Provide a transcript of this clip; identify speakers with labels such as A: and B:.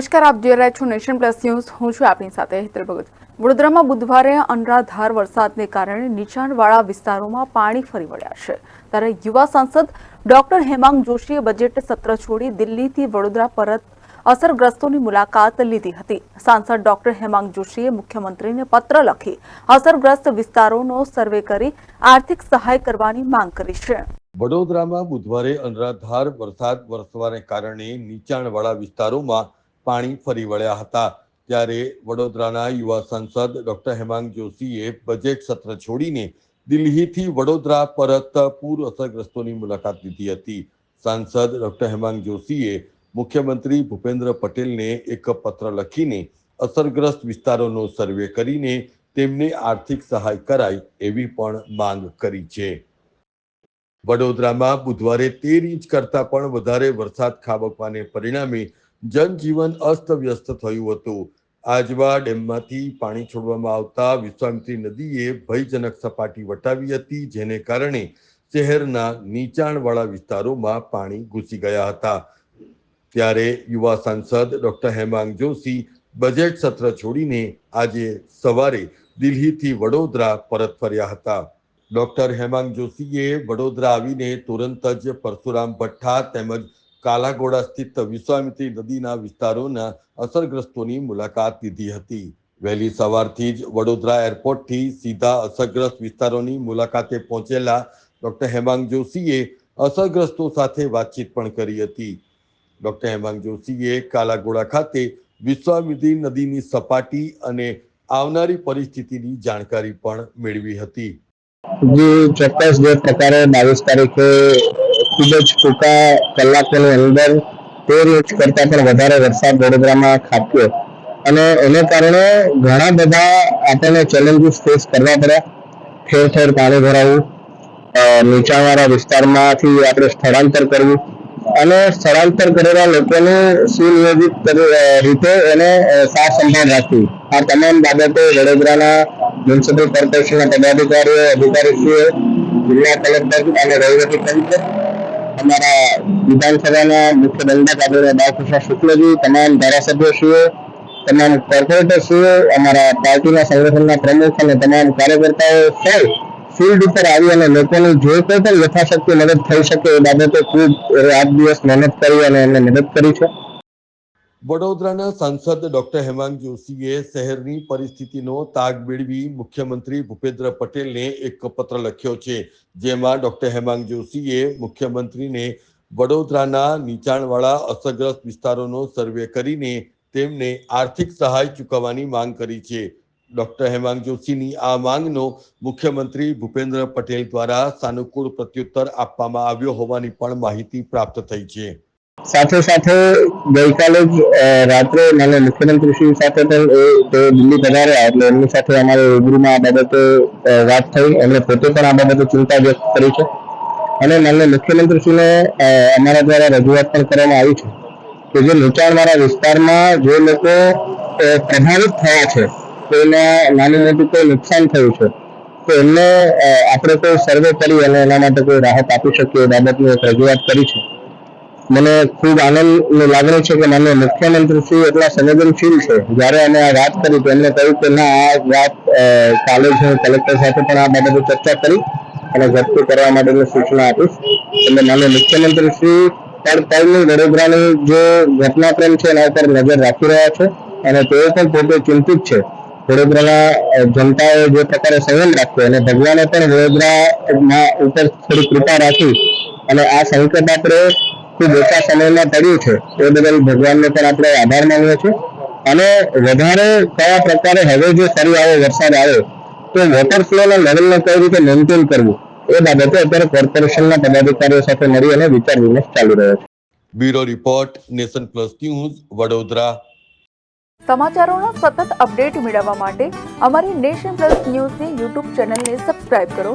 A: નમસ્કાર, આપ જોઈ રહ્યા છો નેશન પ્લસ ન્યૂઝ. હું છું આપની સાથે હેતલ ભગત. વડોદરામાં બુધવારે અનરાધાર વરસાદને કારણે નીચાણવાળા વિસ્તારોમાં પાણી ફરી વળ્યા છે. ત્યારે યુવા સાંસદ ડોક્ટર હેમાંગ જોશીએ બજેટ સત્ર છોડી દિલ્હીથી વડોદરા પરત અસરગ્રસ્તોની મુલાકાત લીધી હતી. સાંસદ ડોક્ટર હેમાંગ જોશીએ મુખ્યમંત્રીને પત્ર લખી અસરગ્રસ્ત વિસ્તારોનો સર્વે કરી આર્થિક સહાય કરવાની માંગ કરી છે.
B: વડોદરામાં બુધવારે અનરાધાર વરસાદ વરસવાને કારણે નીચાણવાળા વિસ્તારોમાં પાણી ફરી વળ્યા હતા. ત્યારે વડોદરાના યુવા સાંસદ ડોક્ટર હેમાંગ જોશીએ બજેટ સત્ર છોડીને દિલ્હીથી વડોદરા પરત પૂર અસરગ્રસ્તોની મુલાકાત લીધી હતી. સાંસદ ડોક્ટર હેમાંગ જોશીએ મુખ્યમંત્રી ભૂપેન્દ્ર પટેલને એક પત્ર લખીને અસરગ્રસ્ત વિસ્તારોનો સર્વે કરીને તેમને આર્થિક સહાય કરાય એવી પણ માંગ કરી છે. વડોદરામાં બુધવારે તેર ઇંચ કરતા પણ વધારે વરસાદ ખાબકવાને પરિણામે જનજીવન અસ્તવ્યસ્ત થયું હતું. આજવા ડેમમાંથી પાણી છોડવામાં આવતા વિશ્વામિત્રી નદીએ ભયજનક સપાટી વટાવી હતી, જેને કારણે શહેરના નીચાણવાળા વિસ્તારોમાં પાણી ઘૂસી ગયા હતા. ત્યારે યુવા સાંસદ ડોક્ટર હેમાંગ જોશી બજેટ સત્ર છોડીને આજે સવારે દિલ્હીથી વડોદરા પરત ફર્યા હતા. ડોક્ટર હેમાંગ જોશીએ વડોદરા આવીને તુરંત જ પરશુરામ ભઠ્ઠા તેમજ કાલાઘોડા સ્થિત વિશ્વામિત્રી નદીના વિસ્તારોના અસરગ્રસ્તોની મુલાકાત લીધી હતી. વહેલી સવારથી જ વડોદરા એરપોર્ટથી સીધા અસરગ્રસ્ત વિસ્તારોની મુલાકાતે પહોંચેલા ડોક્ટર હેમાંગ જોશીએ અસરગ્રસ્તો સાથે વાતચીત પણ કરી હતી. ડોક્ટર હેમાંગ જોશીએ કાલાઘોડા ખાતે વિશ્વામિત્રી નદીની સપાટી અને આવનારી પરિસ્થિતિની જાણકારી પણ મેળવી હતી.
C: જે, ચોક્કસ. જે પ્રકારે બાવીસ તારીખે ખૂબ જ ટૂંકા કલાકોની અંદર તેર ઇંચ કરતા પણ વધારે વરસાદ વડોદરામાં ખાબક્યો. અને એને કારણે ઘણા બધા આપણને ચેલેન્જીસ ફેસ કરવા પડ્યા. ઠેર ઠેર પાણી ભરાવું નીચાવાળા વિસ્તારમાંથી આપણે સ્થળાંતર કરવું અને સ્થળાંતર કરેલા લોકોને સુનિયોજિત રીતે એને સાફ સંભાળ રાખવી. આ તમામ બાબતો વડોદરાના મ્યુનિસિપલ કોર્પોરેશનના પદાધિકારીઓ, અધિકારીશ્રીઓ, જિલ્લા કલેક્ટર અને વહીવટી તંત્ર અમારા વિધાનસભાના મુખ્ય દંડક આદરણીય બાલકૃષ્ણ શુક્લજી, તમામ ધારાસભ્યશ્રીઓ તમામ કોર્પોરેટરશ્રીઓ અમારા પાર્ટીના સંગઠનના પ્રમુખ અને તમામ કાર્યકર્તાઓ સૌ ફિલ્ડ ઉપર આવી અને લોકોની જે કોઈ પણ યથાશક્તિ મદદ થઈ શકે એ બાબતે ખૂબ રાત દિવસ મહેનત કરી અને એમને મદદ કરી છે.
B: વડોદરાના સાંસદ ડોક્ટર હેમાંગ જોશીએ શહેરની પરિસ્થિતિનો તાગ મેળવી મુખ્યમંત્રી ભૂપેન્દ્ર પટેલને એક પત્ર લખ્યો છે, જેમાં ડોક્ટર હેમાંગ જોશીએ મુખ્યમંત્રીને વડોદરાના નીચાણવાળા અસરગ્રસ્ત વિસ્તારોનો સર્વે કરીને તેમને આર્થિક સહાય ચૂકવવાની માંગ કરી છે. ડોક્ટર હેમાંગ જોશીની આ માંગનો મુખ્યમંત્રી ભૂપેન્દ્ર પટેલ દ્વારા સાનુકૂળ પ્રત્યુત્તર આપવામાં આવ્યો હોવાની પણ માહિતી પ્રાપ્ત થઈ છે.
C: સાથે સાથે ગઈકાલે જ રાત્રે મને મુખ્યમંત્રી શ્રી સાથે પણ એ, તે દિલ્હી પધાર્યા એટલે એમની સાથે અમારે રૂબરૂમાં આ બાબતે વાત થઈ. એમણે પોતે પણ આ બાબતે ચિંતા વ્યક્ત કરી છે. અને મને મુખ્યમંત્રીશ્રીને અમારા દ્વારા રજૂઆત પણ કરવામાં આવી છે કે જે નીચાણવાળા વિસ્તારમાં જે લોકો પ્રભાવિત થયા છે, કોઈને નાની મોટું કોઈ નુકસાન થયું છે, તો એમને આપણે કોઈ સર્વે કરી અને એના માટે કોઈ રાહત આપી શકીએ એ બાબતની એક રજૂઆત કરી છે. મને ખૂબ આનંદની લાગણી છે કે માનનીય મુખ્યમંત્રી શ્રી એટલા સંવેદનશીલ છે. જ્યારે એને આ વાત કરી, તો એમને કહ્યું કે ના, આ વાત કાલે જ કલેક્ટર સાથે પણ આ બાબતે ચર્ચા કરી અને ઝડપી કરવા માટેની સૂચના આપીશ. એટલે માનનીય મુખ્યમંત્રી શ્રી પણ પળની વડોદરાની જે ઘટનાક્રમ છે એના ઉપર નજર રાખી રહ્યા છે અને તેઓ પણ પોતે ચિંતિત છે. વડોદરાના જનતાએ જે પ્રકારે સંયમ રાખ્યો અને ભગવાને પણ વડોદરા ઉપર થોડી કૃપા રાખી અને આ સંકટ આપણે ખૂબ ઓછા સમયમાં પડ્યું છે એ બદલ ભગવાનને પણ આપણે આભાર માનીએ છીએ. અને વધારે કયા પ્રકારે હવે જો ફરી આવો વરસાદ આવે તો વોટર ફ્લોના લેવલને કઈ રીતે મેન્ટેન કરવું એ બાબતે અત્યારે કોર્પોરેશનના પદાધિકારીઓ સાથે મળી અને વિચાર વિમર્શ ચાલુ રહ્યો છે.
B: Bureau report nation plus news Vadodara.
A: સમાચારોના સતત અપડેટ મેળવવા માટે અમારી નેશન પ્લસ ન્યૂઝની યુટ્યુબ ચેનલને સબસ્ક્રાઇબ કરો